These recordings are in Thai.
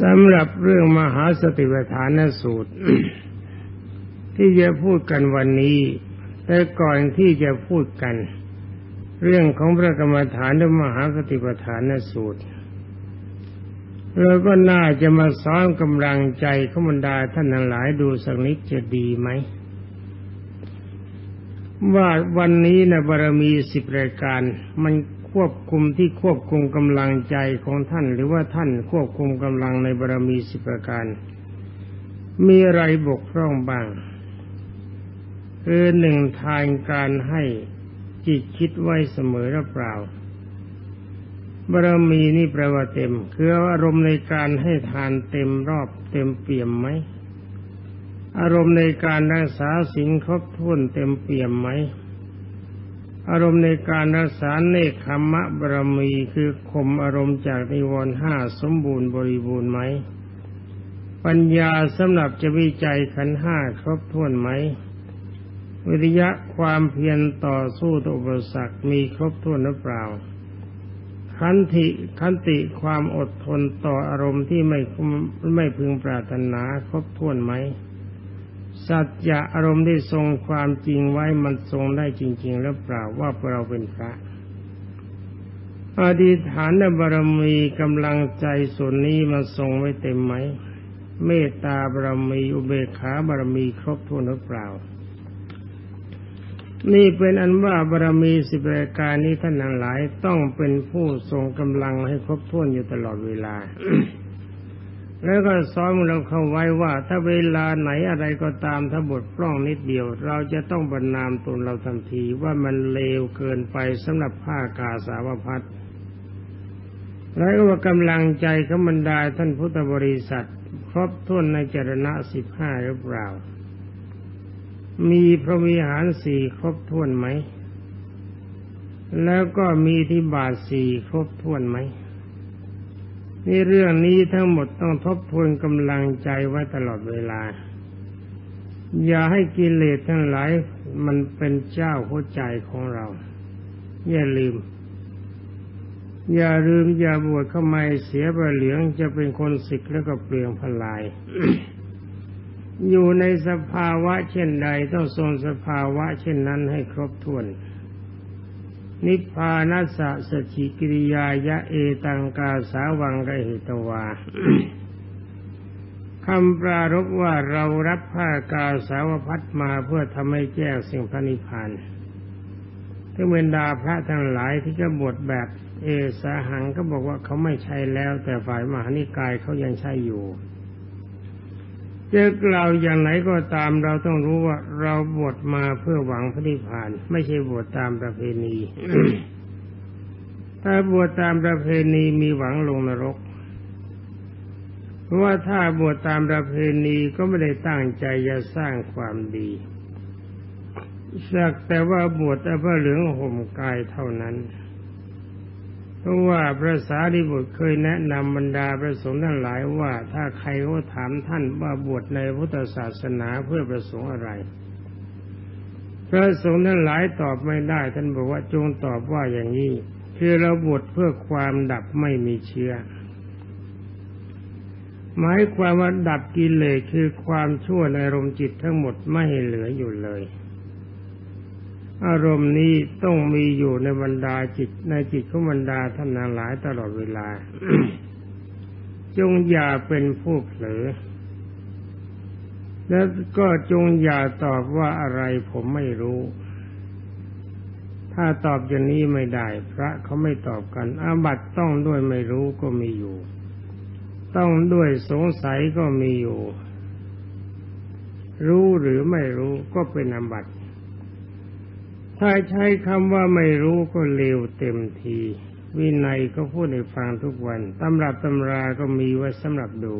สำหรับเรื่องมหาสติปัฏฐานสูตร ที่จะพูดกันวันนี้ แต่ก่อนที่จะพูดกัน เรื่องของพระกรรมฐานและมหาสติปัฏฐานสูตรเราก็น่าจะมาซ้อมกำลังใจขบรรดาท่านทั้งหลายดูสักนิดจะดีไหม ว่าวันนี้นะบารมีสิบรายการมัน ควบคุมที่ควบคุมกำลังใจของท่าน หรือว่าท่านควบคุมกำลังในบารมีสิบประการ มีอะไรบกพร่องบ้างคือหนึ่งทานการให้จิตคิดไว้เสมอหรือเปล่าบารมีนี่แปลว่าเต็ม คืออารมณ์ในการให้ทานเต็มรอบเต็มเปี่ยมไหมอารมณ์ในการรักษาสิ่งครบถ้วนเต็มเปี่ยมไหม อารมณ์ในการรักษาเนคขมะบรมีคือข่มอารมณ์จากนิวรณ์ห้าสมบูรณ์บริบูรณ์ไหม ปัญญาสำหรับจะวิจัยขันห้าครบถ้วนไหม วิริยะความเพียรต่อสู้ต่ออุปสรรคมีครบถ้วนหรือเปล่า ขันติขันติความอดทนต่ออารมณ์ที่ไม่ไม่พึงปรารถนาครบถ้วนไหม สัจจะอารมณ์ที่ทรงความจริงไว้มันทรงได้จริง ๆ แล้วเปล่าว่าเราเป็นพระอดีฐานบารมีกำลังใจส่วนนี้มันทรงไว้เต็มไหม เมตตาบารมีอุเบกขาบารมีครบถ้วนหรือเปล่า นี่เป็นอันว่าบารมีสิบรายการนี้ท่านทั้งหลายต้องเป็นผู้ทรงกำลังให้ครบถ้วนอยู่ตลอดเวลา แล้วก็ซ้อมเราเข้าไว้ว่า ถ้าเวลาไหนอะไรก็ตามถ้าบทปล้องนิดเดียว เราจะต้องบรรนามตนเราทันทีว่ามันเลวเกินไปสำหรับผ้ากาสาวพัดแล้วก็ว่ากำลังใจขบรรดาท่านพุทธบริษัท ครบถ้วนในจรณะสิบห้าหรือเปล่า มีพระวิหารสี่ครบถ้วนไหม แล้วก็มีที่บาทสี่ครบถ้วนไหม นี่เรื่องนี้ทั้งหมดต้องทบทวนกำลังใจไว้ตลอดเวลา อย่าให้กิเลสทั้งหลายมันเป็นเจ้าหัวใจของเรา อย่าลืม อย่าลืมอย่าบวชเข้ามาเสียบเหลืองจะเป็นคนสิกแล้วก็เปลืองพลาย อยู่ในสภาวะเช่นใดต้องทรงสภาวะเช่นนั้นให้ครบถ้วน นิพพานัสสะสจิกิริยายะเอตังกาสาวังกเหตวาคำปรารบว่าเรารับผ้ากาสาวพัดมาเพื่อทำให้แจ้งสิ่งพระนิพพานทึงเบรรดาพระทั้งหลายที่จะบวชแบบเอสาหังก็บอกว่าเขาไม่ใช่แล้ว แต่ฝ่ายมหานิกายเขายังใช่อยู่ จะกล่าวอย่างไหนก็ตามเราต้องรู้ว่าเราบวชมาเพื่อหวังพระนิพพาน ไม่ใช่บวชตามประเพณี ถ้าบวชตามประเพณีมีหวังลงนรก เพราะว่าถ้าบวชตามประเพณีก็ไม่ได้ตั้งใจจะสร้างความดีสักแต่ว่าบวชแต่เพื่อเหลืองห่มกายเท่านั้น เพราะว่าพระสารีบุตรเคยแนะนำบรรดาพระสงฆ์ทั้งหลายว่า ถ้าใครเขาถามท่านว่าบวชในพุทธศาสนาเพื่อประสงค์อะไร พระสงฆ์ทั้งหลายตอบไม่ได้ ท่านบอกว่าจงตอบว่าอย่างนี้คือเราบวชเพื่อความดับไม่มีเชื้อหมายความว่าดับกิเลสคือความชั่วในรมจิตทั้งหมดไม่เหลืออยู่เลย อารมณ์นี้ต้องมีอยู่ในบรรดาจิตในจิตของบรรดาท่านหลายตลอดเวลา จงอย่าเป็นผู้เผลอ แล้วก็จงอย่าตอบว่าอะไรผมไม่รู้ ถ้าตอบอย่างนี้ไม่ได้ พระเขาไม่ตอบกัน อาบัตต้องด้วยไม่รู้ก็มีอยู่ ต้องด้วยสงสัยก็มีอยู่ รู้หรือไม่รู้ก็เป็นอาบัติ ถ้าใช้คำว่าไม่รู้ก็เลวเต็มที วินัยก็พูดให้ฟังทุกวันตำรับตำราก็มีไว้สำหรับดู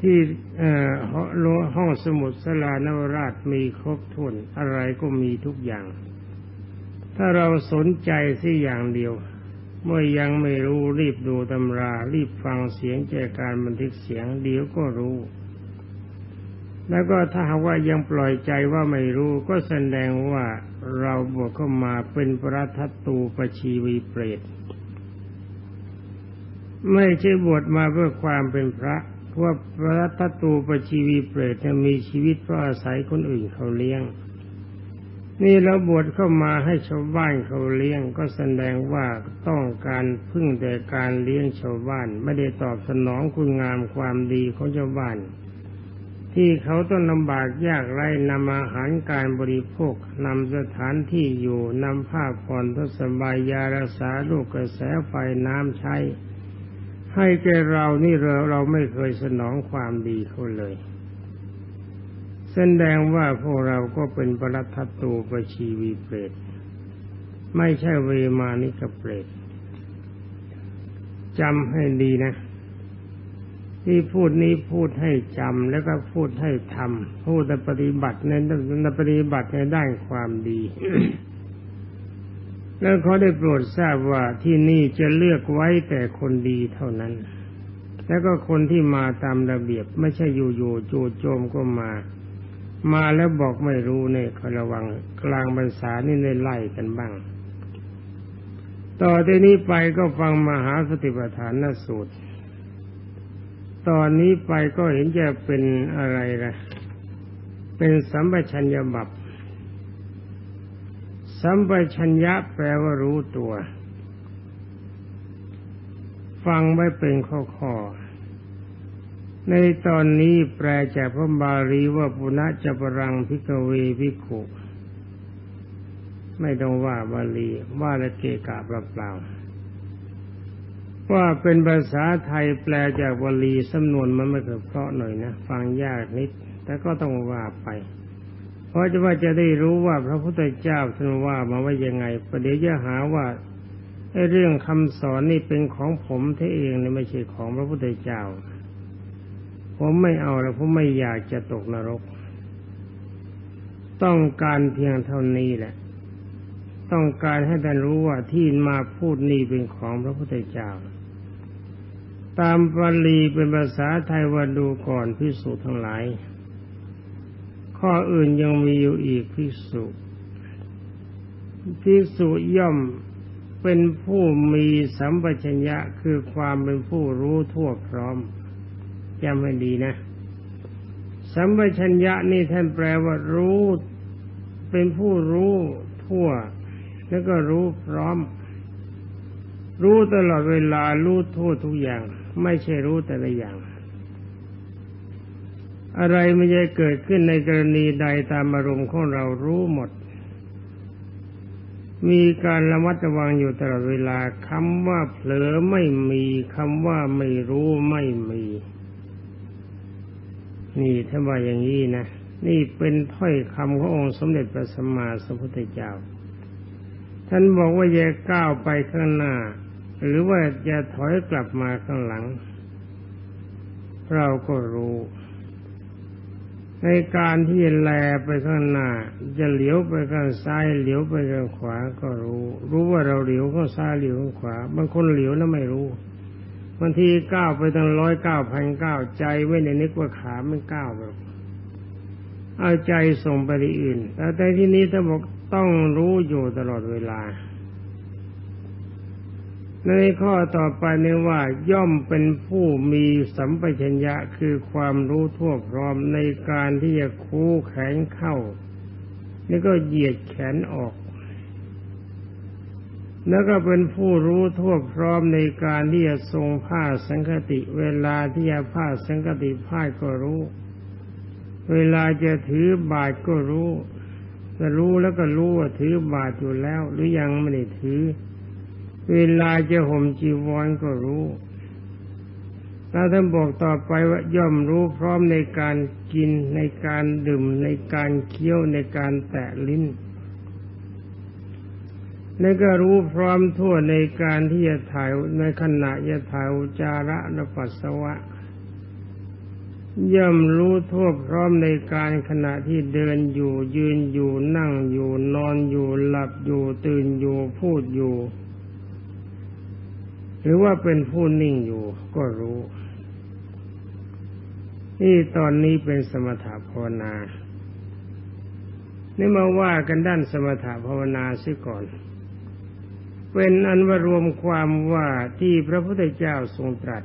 ที่ห้องสมุดสลานวราชมีครบถ้วนอะไรก็มีทุกอย่าง ถ้าเราสนใจสิอย่างเดียว เมื่อยังไม่รู้รีบดูตำรา รีบฟังเสียงแจการบันทึกเสียงเดี๋ยวก็รู้ แล้วก็ถ้าหากว่ายังปล่อยใจว่าไม่รู้ก็แสดงว่าเราบวกเข้ามาเป็นประทัตตูปชีวีเปรตไม่ใช่บวชมาเพื่อความเป็นพระเพราะพระทัตตูปชีวีเปรตมีชีวิตเพราะอาศัยคนอื่นเขาเลี้ยง นี่เราบวชเข้ามาให้ชาวบ้านเขาเลี้ยง ก็แสดงว่าต้องการพึ่งแต่การเลี้ยงชาวบ้าน ไม่ได้ตอบสนองคุณงามความดีของชาวบ้าน ที่เขาต้องลำบากยากไรนำอาหารการบริโภคนำสถานที่อยู่นำผ้าผ่อนทศบายยารักษาลูกกระแสไฟน้ำใช้ ให้แกเรานี่เราเราไม่เคยสนองความดีเขาเลยแสดงว่าพวกเราก็เป็นปรัตตูประชีวีเปรตไม่ใช่เวมานิกเปรตจำให้ดีนะ ที่พูดนี้พูดให้จำแล้วก็พูดให้ทำพูดแต่ปฏิบัติในในปฏิบัติในด้านความดี แล้วเขาได้โปรดทราบว่าที่นี่จะเลือกไว้แต่คนดีเท่านั้น แล้วก็คนที่มาตามระเบียบไม่ใช่อยู่ๆจู่โจมก็มา มาแล้วบอกไม่รู้เนี่ยคอยระวังกลางบรรษานี่ในไล่กันบ้าง ต่อที่นี้ไปก็ฟังมหาสติปัฏฐานสูตร ตอนนี้ไปก็เห็นจะเป็นอะไรล่ะ เป็นสัมปชัญญบับสัมปชัญญะแปลว่ารู้ตัว ฟังไว้เป็นข้อๆในตอนนี้แปลจากพระบาลีว่าปุณะจปรังพิกเวพิขุ ไม่ต้องว่าบาลีว่าละเกกะเปล่าๆ ว่าเป็นภาษาไทยแปลจากวลีสำนวนมันไม่เคยเพราะหน่อยนะ ฟังยากนิด แต่ก็ต้องว่าไป เพราะจะว่าจะได้รู้ว่าพระพุทธเจ้าท่านว่ามาว่ายังไงประเดี๋ยวจะหาว่าไอ้เรื่องคำสอนนี่เป็นของผมเท่เองนี่ไม่ใช่ของพระพุทธเจ้า ผมไม่เอาแล้วผมไม่อยากจะตกนรก ต้องการเพียงเท่านี้แหละ ต้องการให้ท่านรู้ว่าที่มาพูดนี่เป็นของพระพุทธเจ้า ตามบาลีเป็นภาษาไทยว่าดูก่อนพิสุทั้งหลาย ข้ออื่นยังมีอยู่อีกพิสุพิสุย่อมเป็นผู้มีสัมปชัญญะคือความเป็นผู้รู้ทั่วพร้อมจำให้ดีนะ สัมปชัญญะนี่ท่านแปลว่ารู้ เป็นผู้รู้ทั่ว แล้วก็รู้พร้อม รู้ตลอดเวลารู้ทั่วทุกอย่าง ไม่ใช่รู้แต่ละอย่าง อะไรไม่ใช่เกิดขึ้นในกรณีใดตามอารมณ์ของเรารู้หมด มีการระมัดระวังอยู่ตลอดเวลาคำว่าเผลอไม่มีคำว่าไม่รู้ไม่มี นี่ถ้าว่าอย่างนี้นะนี่เป็นถ้อยคำขององค์สมเด็จพระสัมมาสัมพุทธเจ้า ท่านบอกว่าอย่าก้าวไปข้างหน้า หรือว่าจะถอยกลับมาข้างหลัง เราก็รู้ ในการที่แลไปข้างหน้า จะเหลียวไปข้างซ้ายเหลียวไปข้างขวาก็รู้ รู้ว่าเราเหลียวข้างซ้ายเหลียวข้างขวา บางคนเหลียวแล้วไม่รู้บางทีก้าวไปตั้งร้อยเก้าพันเก้าใจไว้ในนึกว่าขาไม่ก้าวแบบเอาใจส่งไปที่อื่น แต่ที่นี้ถ้าบอกต้องรู้อยู่ตลอดเวลา ในข้อต่อไปนี้ว่าย่อมเป็นผู้มีสัมปชัญญะคือความรู้ทั่วพร้อมในการที่จะคู่แขนเข้านี่ก็เหยียดแขนออก แล้วก็เป็นผู้รู้ทั่วพร้อมในการที่จะทรงผ้าสังคติ เวลาที่จะผ้าสังคติผ้าก็รู้ เวลาจะถือบาทก็รู้ก็รู้แล้วก็รู้ว่าถือบาทอยู่แล้ว หรือยังไม่ได้ถือ เวลาจะห่มจีวรก็รู้แล้วท่านบอกต่อไปว่าย่อมรู้พร้อมในการกินในการดื่มในการเคี้ยวในการแตะลิ้น แล้วก็รู้พร้อมทั่วในการที่จะถ่ายในขณะจะถ่ายอุจาระและปัสสาวะย่อมรู้ทั่วพร้อมในการขณะที่เดินอยู่ยืนอยู่นั่งอยู่นอนอยู่หลับอยู่ตื่นอยู่พูดอยู่ หรือว่าเป็นผู้นิ่งอยู่ก็รู้ นี่ตอนนี้เป็นสมถภาวนา นี่มาว่ากันด้านสมถภาวนาซิก่อน เป็นอันว่ารวมความว่าที่พระพุทธเจ้าทรงตรัส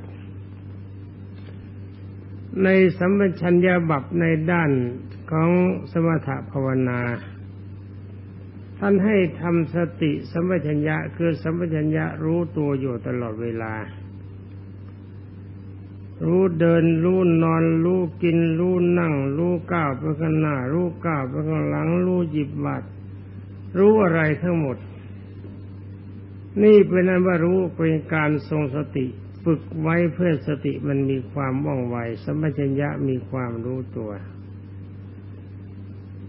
ในสัมปชัญญะบับในด้านของสมถภาวนา ท่านให้ทำสติสัมปชัญญะคือสัมปชัญญะรู้ตัวอยู่ตลอดเวลา รู้เดิน รู้นอน รู้กิน รู้นั่ง รู้ก้าวไปข้างหน้า รู้ก้าวไปข้างหลัง รู้หยิบบาดรู้อะไรทั้งหมด นี่เป็นนั้นว่ารู้เป็นการทรงสติฝึกไว้เพื่อสติมันมีความว่องไวสัมปชัญญะมีความรู้ตัว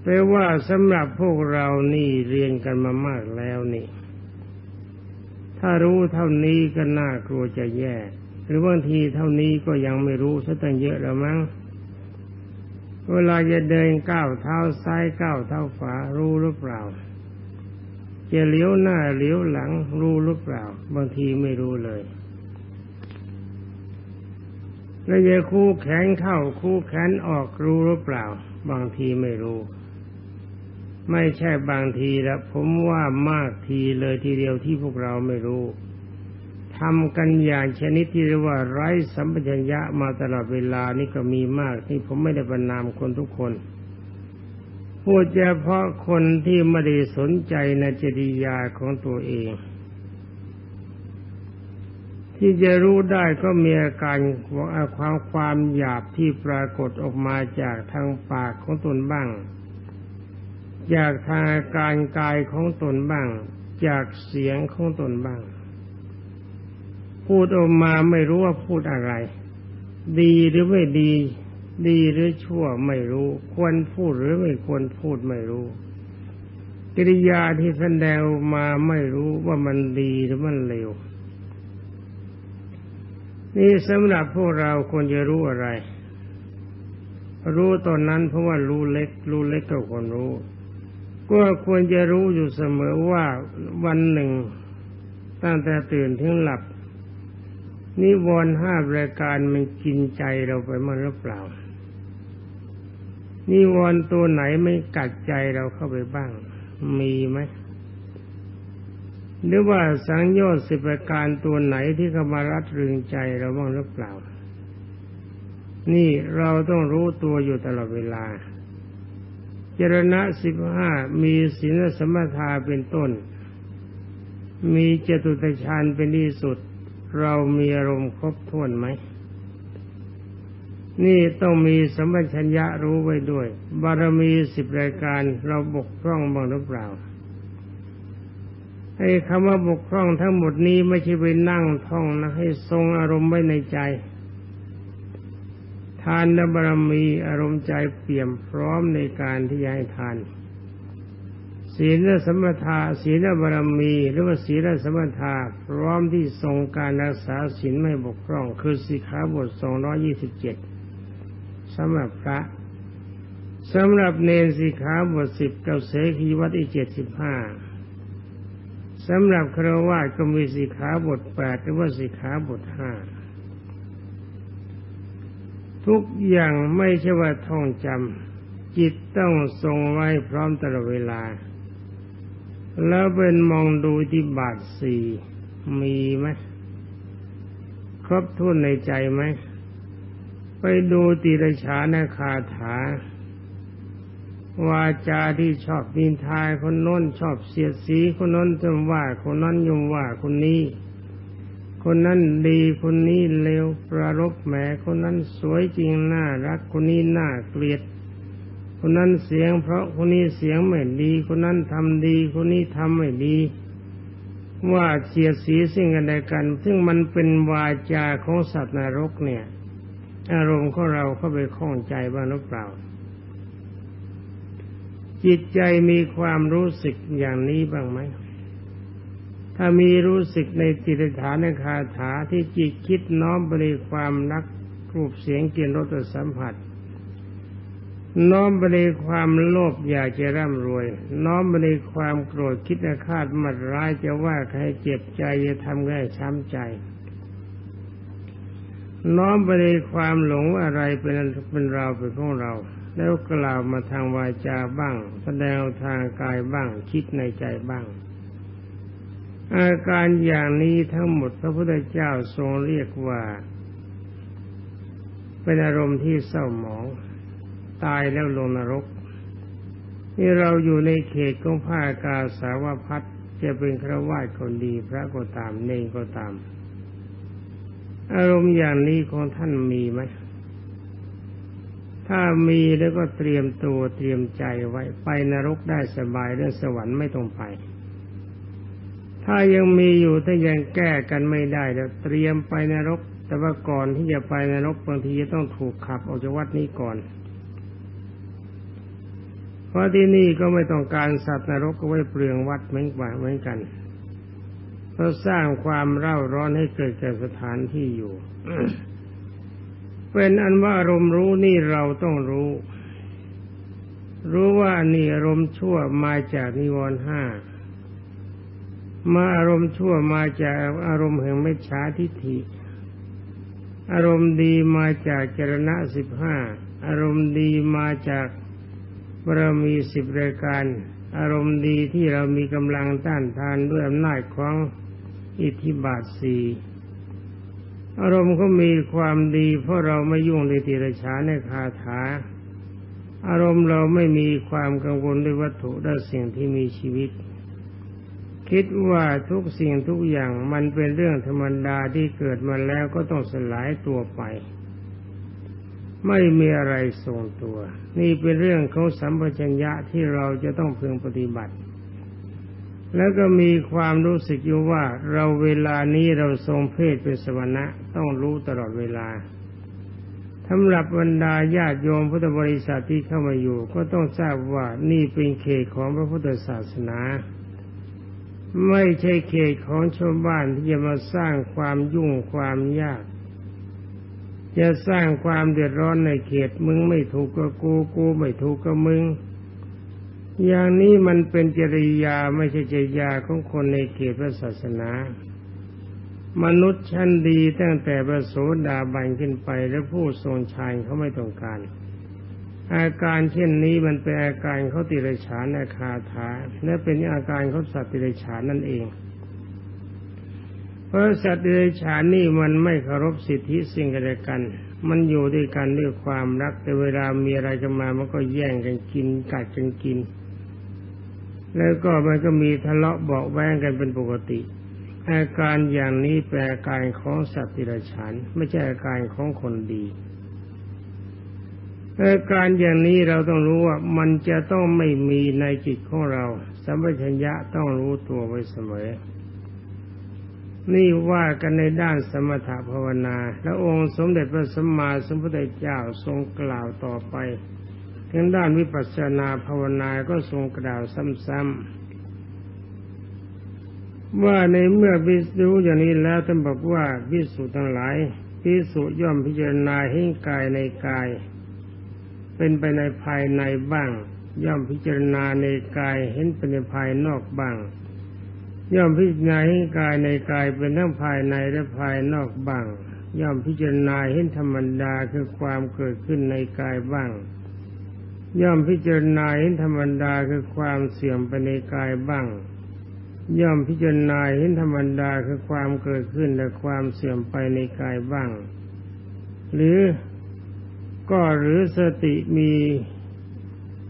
แปลว่าสำหรับพวกเรานี่เรียนกันมามากแล้วนี่ ถ้ารู้เท่านี้ก็น่ากลัวจะแย่ หรือบางทีเท่านี้ก็ยังไม่รู้ซะตั้งเยอะแล้วมั้งเวลาจะเดินก้าวเท้าซ้ายก้าวเท้าขวารู้หรือเปล่า จะเลี้ยวหน้าเลี้ยวหลัง รู้หรือเปล่า บางทีไม่รู้เลยแล้วจะคู่แขนเข้าคู่แขนออกรู้หรือเปล่า บางทีไม่รู้ ไม่ใช่บางทีแล้วผมว่ามากทีเลยทีเดียวที่พวกเราไม่รู้ทำกันอย่างชนิดที่เรียกว่าไร้สัมปชัญญะมาตลอดเวลานี่ก็มีมากที่ผมไม่ได้บรรนามคนทุกคนพูดเฉพาะคนที่ไม่ได้สนใจในจริยาของตัวเอง ที่จะรู้ได้ก็มีอาการความความหยาบที่ปรากฏออกมาจากทางปากของตนบ้าง จากทางการกายของตนบ้าง จากเสียงของตนบ้าง พูดออกมาไม่รู้ว่าพูดอะไร ดีหรือไม่ดี ดีหรือชั่วไม่รู้ ควรพูดหรือไม่ควรพูดไม่รู้ กิริยาที่แสดงมาไม่รู้ว่ามันดีหรือมันเลวนี่สำหรับพวกเราควรจะรู้อะไร รู้ตอนนั้นเพราะว่ารู้เล็ก รู้เล็กก็ควรรู้ ก็ควรจะรู้อยู่เสมอว่าวันหนึ่ง ตั้งแต่ตื่นถึงหลับ นิวรณ์ห้ารายการมันกินใจเราไปมั่งหรือเปล่า นิวรณ์ตัวไหนไม่กัดใจเราเข้าไปบ้าง มีไหมหรือว่าสังโยชน์สิบประการตัวไหนที่เข้ามารัดรึงใจเราบ้างหรือเปล่า นี่เราต้องรู้ตัวอยู่ตลอดเวลา จรณะสิบห้ามีศีลสมถาเป็นต้น มีเจตุตฌานเป็นที่สุด เรามีอารมณ์ครบถ้วนไหม นี่ต้องมีสัมปชัญญะรู้ไว้ด้วย บารมีสิบรายการเราบกพร่องบ้างหรือเปล่าให้คำว่าบกพร่องทั้งหมดนี้ไม่ใช่ไปนั่งท่องนะให้ทรงอารมณ์ไว้ในใจ ทานบารมีอารมณ์ใจเปี่ยมพร้อมในการที่จะให้ทาน ศีลสมถะศีลบารมีหรือว่าศีลสมถะพร้อมที่ทรงการรักษาศีลไม่บกพร่อง คือสิกขาบทสองร้อยี่สิบเจ็ดสำหรับพระสำหรับเนรสิกขาบทสิบเก้าเสขีวัตอีเจ็ดสิบห้าสำหรับครวาก็มีสิกขาบทแปดหรือว่าสิกขาบทห้า ทุกอย่างไม่ใช่ว่าท่องจำจิตต้องทรงไว้พร้อมตลอดเวลา แล้วเป็นมองดูที่บาทสี่มีไหมครบทุนในใจไหมไปดูติรชาณคาถาวาจาที่ชอบดินทายคนน้นชอบเสียดสีคนน้นจมว่าคนนั้นยมว่าคนนี้ คนนั้นดีคนนี้เลวประรบแหมคนนั้นสวยจริงน่ารักคนนี้น่าเกลียด คนนั้นเสียง เพราะคนนี้เสียงไม่ดี คนนั้นทำดี คนนี้ทำไม่ดี ว่าเสียสีสิ่งกันใดกัน ซึ่งมันเป็นวาจาของสัตว์นรกเนี่ย อารมณ์ของเราเข้าไปคล้องใจบ้างหรือเปล่า จิตใจมีความรู้สึกอย่างนี้บ้างไหม ถ้ามีรู้สึกในจิตฐานคาถาที่จิตคิดน้อมไปในความรักรูปเสียงกลิ่นรสสัมผัส น้อมไปในความโลภอยากจะร่ำรวย น้อมไปในความโกรธคิดอาฆาตมัดร้ายจะว่าใครเจ็บใจจะทำให้ช้ำใจ น้อมไปในความหลงอะไรเป็นเป็นเราเป็นของเรา แล้วกล่าวมาทางวาจาบ้าง แสดงทางกายบ้าง คิดในใจบ้าง อาการอย่างนี้ทั้งหมดพระพุทธเจ้าทรงเรียกว่า เป็นอารมณ์ที่เศร้าหมอง ตายแล้วลงนรก นี่เราอยู่ในเขตของผ้ากาสาวพัดจะเป็นครวาสคนดีพระก็ตามเนงก็ตาม อารมณ์อย่างนี้ของท่านมีไหมถ้ามีแล้วก็เตรียมตัวเตรียมใจไว้ไปนรกได้สบายเรื่องสวรรค์ไม่ต้องไป ถ้ายังมีอยู่ถ้ายังแก้กันไม่ได้แล้วเตรียมไปนรก แต่ว่าก่อนที่จะไปนรกบางทีจะต้องถูกขับออกจากวัดนี้ก่อน เพราะที่นี่ก็ไม่ต้องการสัตว์นรกก็ไว้เปลืองวัดเหมือนกันเหมือนกันเพราะสร้างความเร่าร้อนให้เกิดแก่สถานที่อยู่เป็นอันว่าอารมณ์รู้นี่เราต้องรู้ รู้ว่านี่อารมณ์ชั่วมาจากนิวรณ์ห้า มาอารมณ์ชั่วมาจากอารมณ์แห่งไม่ช้าทิฏฐิ อารมณ์ดีมาจากจรณะสิบห้าอารมณ์ดีมาจากบารมีสิบรายการ อารมณ์ดีที่เรามีกำลังต้านทานด้วยอำนาจของอิทธิบาทสี่อารมณ์ก็มีความดีเพราะเราไม่ยุ่งในติรฉาในคาถา อารมณ์เราไม่มีความกังวลด้วยวัตถุและสิ่งที่มีชีวิต คิดว่าทุกสิ่งทุกอย่างมันเป็นเรื่องธรรมดาที่เกิดมาแล้วก็ต้องสลายตัวไป ไม่มีอะไรทรงตัว นี่เป็นเรื่องของสัมปชัญญะที่เราจะต้องพึงปฏิบัติ แล้วก็มีความรู้สึกอยู่ว่าเราเวลานี้เราทรงเพศเป็นสวนะต้องรู้ตลอดเวลาสำหรับบรรดาญาติโยมพุทธบริษัทที่เข้ามาอยู่ ก็ต้องทราบว่านี่เป็นเขตของพระพุทธศาสนา ไม่ใช่เขตของชาวบ้านที่จะมาสร้างความยุ่งความยาก จะสร้างความเดือดร้อนในเขตมึงไม่ถูกกับกูกูไม่ถูกกับมึง อย่างนี้มันเป็นจริยาไม่ใช่จริยาของคนในเขตพระศาสนา มนุษย์ชั้นดีตั้งแต่ประโสดาบันขึ้นไปและผู้ทรงชายเขาไม่ต้องการ อาการเช่นนี้มันเป็นอาการเขาติรฉานอาคาถาและเป็นอาการเขาสัตว์ติรฉานนั่นเอง เพราะสัตว์ติรฉานนี่มันไม่เคารพสิทธิสิ่งกันและกัน มันอยู่ด้วยกันด้วยความรักแต่เวลามีอะไรกันมามันก็แย่งกันกินกัดกันกิน แล้วก็มันก็มีทะเลาะเบาแวงกันเป็นปกติ อาการอย่างนี้แปลอาการของสัตว์ติรฉานไม่ใช่อาการของคนดี อาการอย่างนี้เราต้องรู้ว่ามันจะต้องไม่มีในจิตของเรา สัมปชัญญะต้องรู้ตัวไว้เสมอ นี่ว่ากันในด้านสมถภาวนา และองค์สมเด็จพระสัมมาสัมพุทธเจ้าทรงกล่าวต่อไปทางด้านวิปัสสนาภาวนาก็ทรงกล่าวซ้ำๆว่าในเมื่อพิสูอย่างนี้แล้วท่านบอกว่าพิสุทั้งหลายพิสุย่อมพิจารณาให้กายในกาย เป็นไปในภายในบ้าง ย่อมพิจารณาในกายเห็นเป็นในภายนอกบ้าง ย่อมพิจารณาให้กายในกายเป็นทั้งภายในและภายนอกบ้าง ย่อมพิจารณาเห็นธรรมดาคือความเกิดขึ้นในกายบ้าง ย่อมพิจารณาเห็นธรรมดาคือความเสื่อมไปในกายบ้าง ย่อมพิจารณาเห็นธรรมดาคือความเกิดขึ้นและความเสื่อมไปในกายบ้าง หรือ ก็หรือสติมี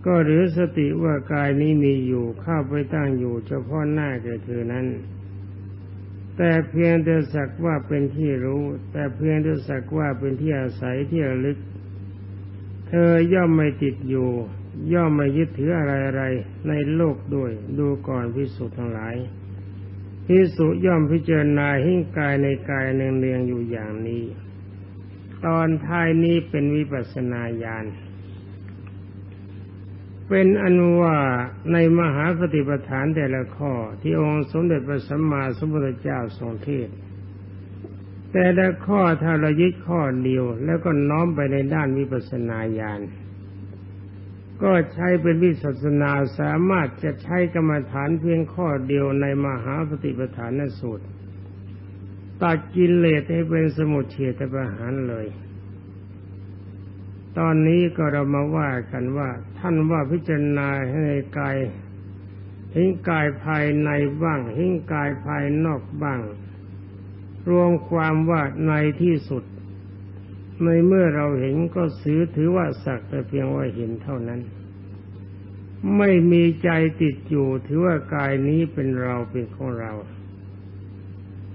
ก็หรือสติว่ากายนี้มีอยู่เข้าไปตั้งอยู่เฉพาะหน้าแก่เธอนั้น แต่เพียงแต่สักว่าเป็นที่รู้ แต่เพียงแต่สักว่าเป็นที่อาศัยที่ลึก เธอย่อมไม่ติดอยู่ ย่อมไม่ยึดถืออะไรอะไรในโลกด้วย ดูก่อนพิสุทั้งหลายพิสุย่อมพิจารณาหิ้งกายในกายเนืองๆอยู่อย่างนี้ ตอนท้ายนี้เป็นวิปัสนาญาณ เป็นอนุว่าในมหาปฏิปทานแต่ละข้อที่องค์สมเด็จพระสัมมาสัมพุทธเจ้าทรงเทศแต่ละข้อถ้าเรายึดข้อเดียว แล้วก็น้อมไปในด้านวิปัสนาญาณ ก็ใช้เป็นวิสัสนาสามารถจะใช้กรรมฐานเพียงข้อเดียวในมหาปฏิปทานสูตร ตัดกิเลสให้เป็นสมุทเฉทประหารเลย ตอนนี้ก็เรามาว่ากันว่า ท่านว่าพิจารณาให้กายเห็นกายภายในบ้างเห็นกายภายนอกบ้าง รวมความว่าในที่สุด ในเมื่อเราเห็นก็ซื้อถือว่าสักแต่เพียงว่าเห็นเท่านั้น ไม่มีใจติดอยู่ถือว่ากายนี้เป็นเราเป็นของเรา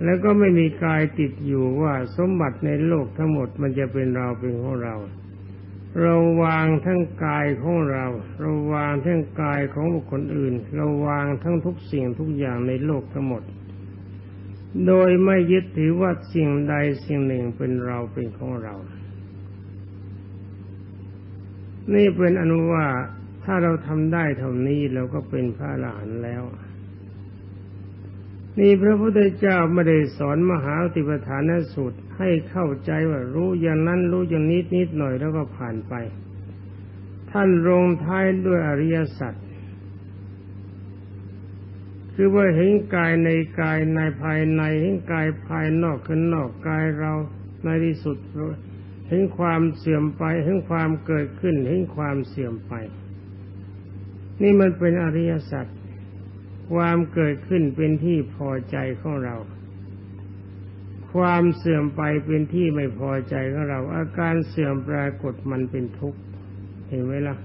แล้วก็ไม่มีกายติดอยู่ว่าสมบัติในโลกทั้งหมดมันจะเป็นเราเป็นของเรา เราวางทั้งกายของเรา เราวางทั้งกายของบุคคลอื่น เราวางทั้งทุกสิ่งทุกอย่างในโลกทั้งหมด โดยไม่ยึดถือว่าสิ่งใดสิ่งหนึ่งเป็นเราเป็นของเรา นี่เป็นอนุว่าถ้าเราทำได้เท่านี้เราก็เป็นพระหลานแล้ว นี่พระพุทธเจ้าไม่ได้สอนมหาติปฐานสูตรให้เข้าใจว่ารู้อย่างนั้นรู้อย่างนิดนิดหน่อยแล้วก็ผ่านไป ท่านลงท้ายด้วยอริยสัจคือว่าเห็นกายในกายในภายในเห็นกายภายนอกขึ้นนอกกายเราในที่สุดเห็นความเสื่อมไปเห็นความเกิดขึ้นเห็นความเสื่อมไป นี่มันเป็นอริยสัจ ความเกิดขึ้นเป็นที่พอใจของเรา ความเสื่อมไปเป็นที่ไม่พอใจของเรา อาการเสื่อมปรากฏมันเป็นทุกข์เห็นไหมล่ะ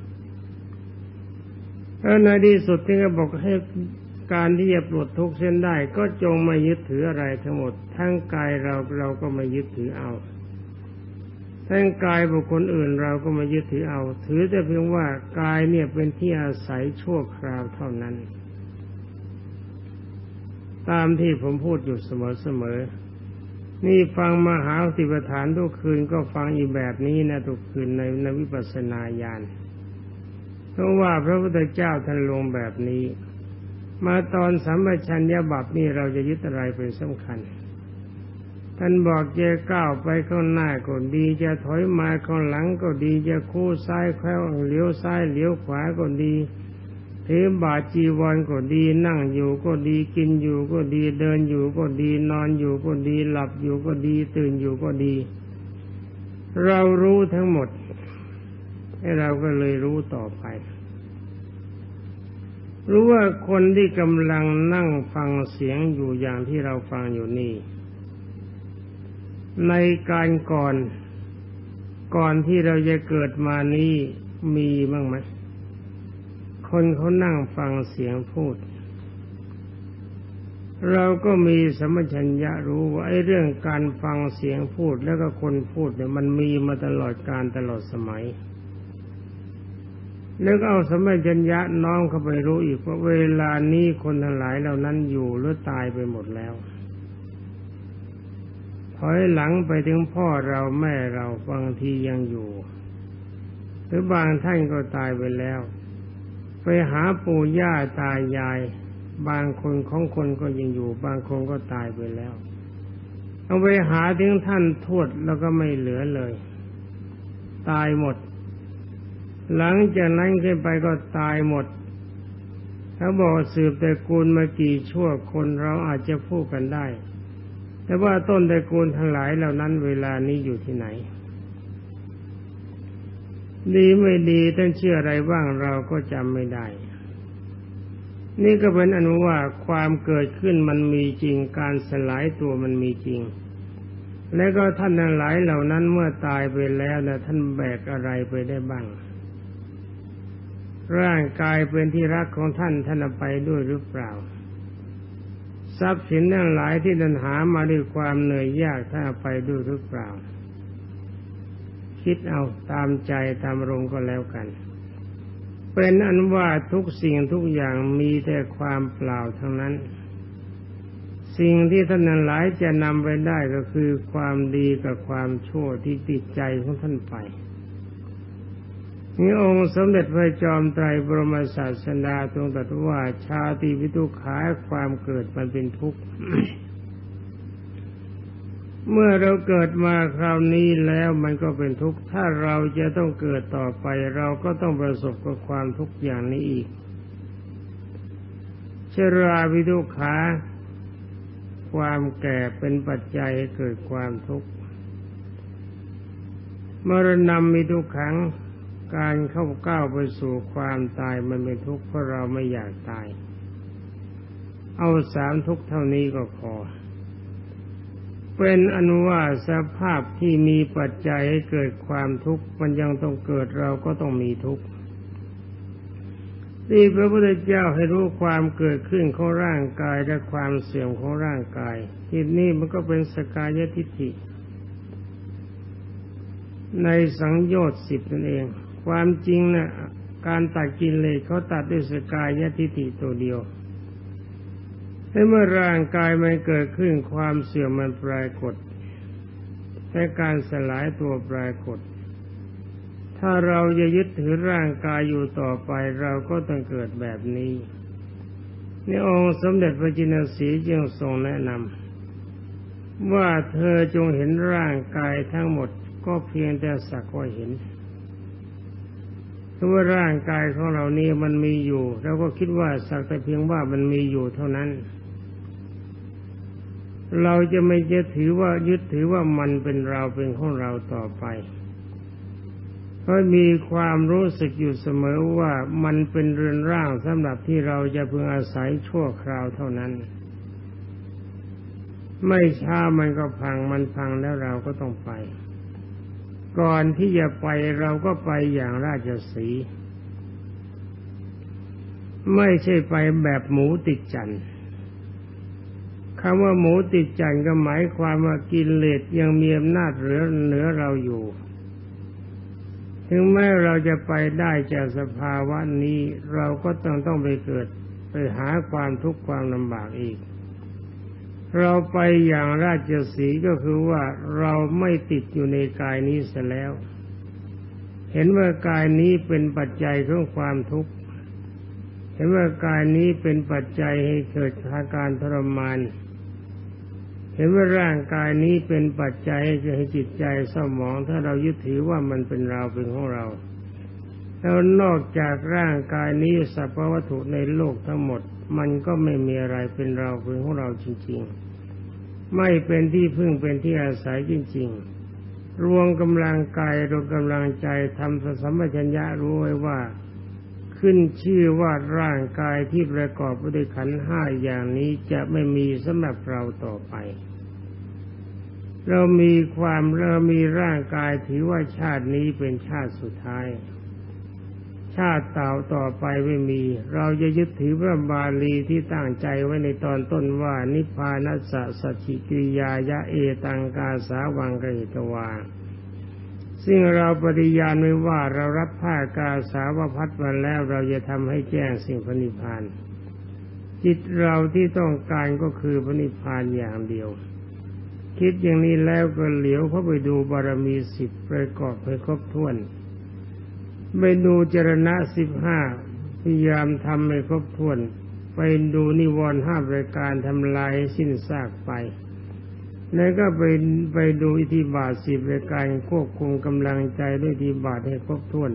แล้วในที่สุดที่เขาบอกให้การที่จะปลดทุกข์เส้นได้ ก็จงไม่ยึดถืออะไรทั้งหมด ทั้งกายเราเราก็ไม่ยึดถือเอาทั้งกายบุคคลอื่นเราก็ไม่ยึดถือเอา ถือแต่เพียงว่ากายเนี่ยเป็นที่อาศัยชั่วคราวเท่านั้น ตามที่ผมพูดอยู่เสมอๆ นี่ฟังมหาสิปฐานทุกคืนก็ฟังอีกแบบนี้นะทุกคืนในนวิปัสสนาญาณ เพราะว่าพระพุทธเจ้าท่านลงแบบนี้ มาตอนสัมปชัญญะบัพนี่เราจะยึดอะไรเป็นสำคัญ ท่านบอกจะก้าวไปข้างหน้าก็ดีจะถอยมาข้างหลังก็ดีจะคู่ซ้ายแควเลี้ยวซ้ายเลี้ยวขวาก็ดี ถือบาจีวรก็ดี นั่งอยู่ก็ดีกินอยู่ก็ดีเดินอยู่ก็ดี นอนอยู่ก็ดี หลับอยู่ก็ดี ตื่นอยู่ก็ดี เรารู้ทั้งหมด ให้เราก็เลยรู้ต่อไป รู้ว่าคนที่กำลังนั่งฟังเสียงอยู่อย่างที่เราฟังอยู่นี่ ในการก่อน ก่อนที่เราจะเกิดมานี้มีบ้างไหม คนเขานั่งฟังเสียงพูด เราก็มีสมัชัญญะรู้ว่าไอ้เรื่องการฟังเสียงพูดแล้วก็คนพูดเนี่ยมันมีมาตลอดการตลอดสมัยแล้วก็เอาสมัชัญญะน้อมเข้าไปรู้อีกว่าเวลานี้คนทั้งหลายเหล่านั้นอยู่หรือตายไปหมดแล้วถอยหลังไปถึงพ่อเราแม่เราบางทียังอยู่ หรือบางท่านก็ตายไปแล้ว ไปหาปู่ย่าตายาย บางคนของคนก็ยังอยู่ บางคนก็ตายไปแล้วเอาไปหาถึงท่านทวดแล้วก็ไม่เหลือเลย ตายหมด หลังจากนั้นขึ้นไปก็ตายหมด ถ้าบอกสืบแต่กูลมากี่ชั่วคนเราอาจจะพูดกันได้ แต่ว่าต้นแต่กูลทั้งหลายเหล่านั้นเวลานี้อยู่ที่ไหน ดีไม่ดีท่านเชื่ออะไรบ้างเราก็จำไม่ได้ นี่ก็เป็นอนุว่าความเกิดขึ้นมันมีจริง การสลายตัวมันมีจริง และก็ท่านทั้งหลายเหล่านั้นเมื่อตายไปแล้วนะท่านแบกอะไรไปได้บ้าง ร่างกายเป็นที่รักของท่านท่านไปด้วยหรือเปล่า ทรัพย์สินทั้งหลายที่ท่านหามาด้วยความเหนื่อยยากท่านไปด้วยหรือเปล่า คิดเอาตามใจตามรงก็แล้วกัน เป็นอันว่าทุกสิ่งทุกอย่างมีแต่ความเปล่าทั้งนั้น สิ่งที่ท่านนั้นหลายจะนำไปได้ก็คือความดีกับความชั่วที่ติดใจของท่านไปนี่องค์สมเด็จพระจอมไตรบรมศาสดาทรงตรัสว่าชาติวิทุขาความเกิดมันเป็นทุกข์ เมื่อเราเกิดมาคราวนี้แล้วมันก็เป็นทุกข์ ถ้าเราจะต้องเกิดต่อไป เราก็ต้องประสบกับความทุกข์อย่างนี้อีก ชราวิทุขาความแก่เป็นปัจจัยให้เกิดความทุกข์ มรณะมีทุกขัง การเข้าก้าวไปสู่ความตายมันเป็นทุกข์เพราะเราไม่อยากตาย เอาสามทุกข์เท่านี้ก็พอ เป็นอนุว่าสภาพที่มีปัจจัยให้เกิดความทุกข์มันยังต้องเกิดเราก็ต้องมีทุกข์ที่พระพุทธเจ้าให้รู้ความเกิดขึ้นของร่างกายและความเสื่อมของร่างกายที่นี่มันก็เป็นสกายทิฏฐิ ในสังโยชน์สิบนั่นเอง ความจริงนะ่ะการตัดกินเลยเขาตัดด้วยสกายทิฏฐิตัวเดียว แต่เมื่อร่างกายมันเกิดขึ้นความเสื่อมมันปรากฏแต่การสลายตัวปรากฏ ถ้าเราจะยึดถือร่างกายอยู่ต่อไปเราก็ต้องเกิดแบบนี้ในองค์สมเด็จพระจินสีจึงทรงแนะนำว่าเธอจงเห็นร่างกายทั้งหมดก็เพียงแต่สักว่าเห็นถ้าว่าร่างกายของเรานี้มันมีอยู่เราก็คิดว่าสักแต่เพียงว่ามันมีอยู่เท่านั้น เราจะไม่จะถือว่ายึดถือว่ามันเป็นเราเป็นของเราต่อไป เพราะมีความรู้สึกอยู่เสมอว่ามันเป็นเรือนร่างสำหรับที่เราจะพึงอาศัยชั่วคราวเท่านั้น ไม่ช้ามันก็พังมันพังแล้วเราก็ต้องไป ก่อนที่จะไปเราก็ไปอย่างราชสีไม่ใช่ไปแบบหมูติดจันทร์ คำว่าหมูติดจันก็หมายความว่ากิเลสยังมีอำนาจเหนือเหนือเราอยู่ ถึงแม้เราจะไปได้จากสภาวะนี้ เราก็ต้องต้องไปเกิดไปหาความทุกข์ความลำบากอีก เราไปอย่างราชสีก็คือว่าเราไม่ติดอยู่ในกายนี้เสียแล้ว เห็นว่ากายนี้เป็นปัจจัยของความทุกข์เห็นว่ากายนี้เป็นปัจจัยให้เกิดอาการทรมาน เห็นว่าร่างกายนี้เป็นปัจจัยให้จิตใจเศร้าหมอง ถ้าเรายึดถือว่ามันเป็นเราเป็นของเรา แล้วนอกจากร่างกายนี้สรรพวัตถุในโลกทั้งหมด มันก็ไม่มีอะไรเป็นเราเป็นของเราจริง ๆ ไม่เป็นที่พึ่งเป็นที่อาศัยจริง ๆ รวมกำลังกายรวมกำลังใจทำสัมปชัญญะรู้ไว้ว่า ขึ้นชื่อว่าร่างกายที่ประกอบด้วยขันห้าอย่างนี้จะไม่มีสำหรับเราต่อไป เรามีความเรามีร่างกายถือว่าชาตินี้เป็นชาติสุดท้าย ชาติต่าต่อไปไม่มี เราจะยึดถือพระบาลีที่ตั้งใจไว้ในตอนต้นว่านิพพานัสสะสัจจิกิยายะเอตังกาสาวังกหิตวา ซึ่งเราปฏิญาณไว้ว่าเรารับผ้ากาสาวพัดมาแล้วเราจะทำให้แจ้งสิ่งพระนิพพาน จิตเราที่ต้องการก็คือพระนิพพานอย่างเดียว คิดอย่างนี้แล้วก็เหลียวเข้าไปดูบารมีสิบประกอบให้ครบถ้วนไปดูจรณะสิบห้าพยายามทำให้ครบถ้วน ไปดูนิวรณ์ห้าประการทำลายสิ้นซากไป แล้วก็ไปไปดูอิทธิบาทสิบรายการควบคุมกำลังใจด้วยอิทธิบาทให้ครบถ้วน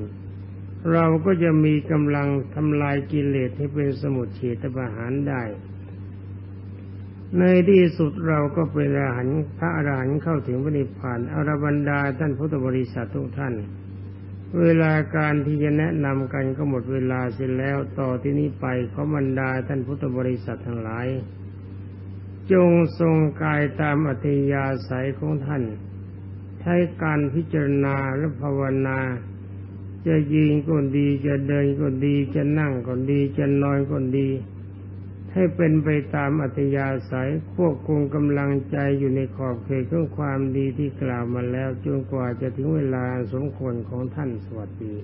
เราก็จะมีกำลังทำลายกิเลสให้เป็นสมุทเฉตประหารได้ ในที่สุดเราก็เป็นอรหันต์พระอรหันต์เข้าถึงพระนิพพานอรบันดาท่านพุทธบริษัททุกท่าน เวลาการที่จะแนะนำกันก็หมดเวลาเสร็จแล้วต่อที่นี้ไปขอบรรดาท่านพุทธบริษัททั้งหลาย จงทรงกายตามอัธยาศัยของท่าน ใช้การพิจารณาและภาวนา จะยิงก็ดีจะเดินก็ดีจะนั่งก็ดีจะนอนก็ดี ให้เป็นไปตามอัธยาศัยควบคุมกำลังใจอยู่ในขอบเขตของความดีที่กล่าวมาแล้วจนกว่าจะถึงเวลาสมควรของท่านสวัสดี